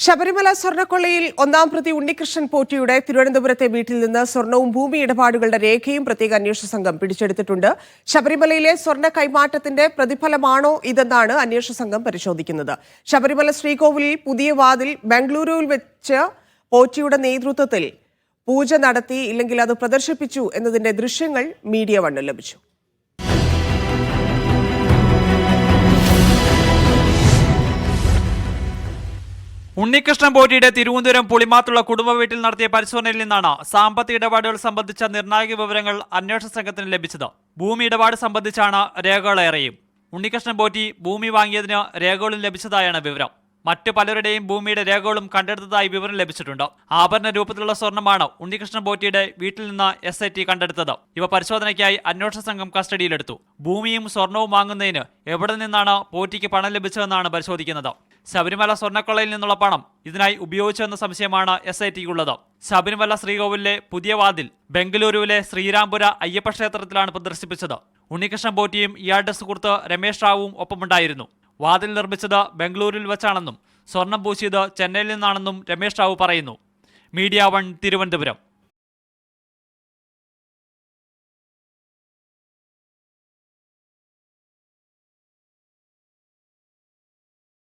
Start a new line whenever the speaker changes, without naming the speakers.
ശബരിമല സ്വർണക്കൊള്ളയിൽ ഒന്നാം പ്രതി ഉണ്ണികൃഷ്ണൻ പോറ്റിയുടെ തിരുവനന്തപുരത്തെ വീട്ടിൽ നിന്ന് സ്വർണവും ഭൂമി ഇടപാടുകളുടെ രേഖയും പ്രത്യേക അന്വേഷണ സംഘം പിടിച്ചെടുത്തിട്ടുണ്ട്. ശബരിമലയിലെ സ്വർണ കൈമാറ്റത്തിന്റെ പ്രതിഫലമാണോ ഇതെന്നാണ് അന്വേഷണ സംഘം പരിശോധിക്കുന്നത്. ശബരിമല ശ്രീകോവിലിൽ പുതിയ വാതിൽ ബംഗളൂരുവിൽ വെച്ച് പോറ്റിയുടെ നേതൃത്വത്തിൽ പൂജ നടത്തി ഇല്ലെങ്കിൽ അത് പ്രദർശിപ്പിച്ചു എന്നതിന്റെ ദൃശ്യങ്ങൾ മീഡിയ വണ്ണ് ലഭിച്ചു.
ഉണ്ണികൃഷ്ണൻ പോറ്റിയുടെ തിരുവനന്തപുരം പുളിമാത്തുള്ള കുടുംബ വീട്ടിൽ നടത്തിയ പരിശോധനയിൽ നിന്നാണ് സാമ്പത്തിക ഇടപാടുകൾ സംബന്ധിച്ച നിർണായക വിവരങ്ങൾ അന്വേഷണ സംഘത്തിന് ലഭിച്ചത്. ഭൂമി ഇടപാട് സംബന്ധിച്ചാണ് രേഖകളേറെയും ഉണ്ണികൃഷ്ണൻ പോറ്റി ഭൂമി വാങ്ങിയതിന് രേഖകളും ലഭിച്ചതായാണ് വിവരം. മറ്റു പലരുടെയും ഭൂമിയുടെ രേഖകളും കണ്ടെടുത്തതായി വിവരം ലഭിച്ചിട്ടുണ്ട്. ആഭരണ രൂപത്തിലുള്ള സ്വർണമാണ് ഉണ്ണികൃഷ്ണൻ പോറ്റിയുടെ വീട്ടിൽ നിന്ന് എസ് ഐ ടി കണ്ടെടുത്തത്. ഇവ പരിശോധനയ്ക്കായി അന്വേഷണ സംഘം കസ്റ്റഡിയിലെടുത്തു. ഭൂമിയും സ്വർണവും വാങ്ങുന്നതിന് എവിടെ നിന്നാണ് പോറ്റിക്ക് പണം ലഭിച്ചതെന്നാണ് പരിശോധിക്കുന്നത്. ശബരിമല സ്വർണക്കൊള്ളയിൽ നിന്നുള്ള പണം ഇതിനായി ഉപയോഗിച്ചുവെന്ന സംശയമാണ് എസ് ഐ ടിക്കുള്ളത് ശബരിമല ശ്രീകോവിലിലെ പുതിയ വാതിൽ ബംഗളൂരുവിലെ ശ്രീരാംപുര അയ്യപ്പ ക്ഷേത്രത്തിലാണ് പ്രദർശിപ്പിച്ചത്. ഉണ്ണികൃഷ്ണൻ പോറ്റിയും ഇയാളുടെ സുഹൃത്ത് രമേശ് റാവുവും ഒപ്പമുണ്ടായിരുന്നു. വാതിൽ നിർമ്മിച്ചത് ബംഗളൂരുവിൽ വെച്ചാണെന്നും സ്വർണം പൂശിയത് ചെന്നൈയിൽ നിന്നാണെന്നും രമേശ് റാവു പറയുന്നു. Media one Thiruvananthapuram.